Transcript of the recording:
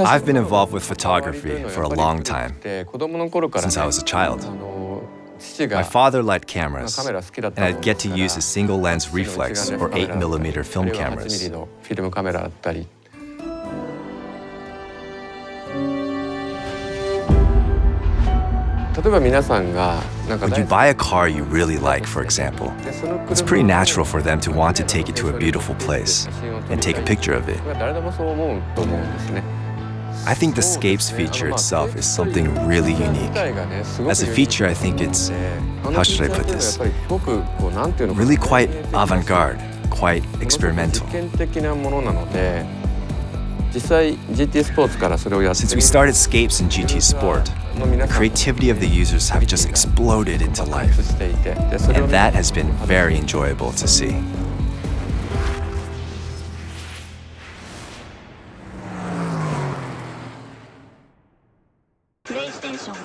I've been involved with photography for a long time, since I was a child. My father liked cameras, and I'd get to use his single lens reflex or 8mm film cameras. 例えば皆さんがなんか When you buy a car you really like, for example, でその車 it's pretty natural for them to want to take it to a beautiful place and take a picture of it. これは誰でもそう思うと思うんですね I think the Scapes feature itself is something really unique. As a feature, I think it's, how should I put this? Really quite avant garde, quite experimental. Since we started Scapes in GT Sport, the creativity of the users have just exploded into life. And that has been very enjoyable to see. PlayStation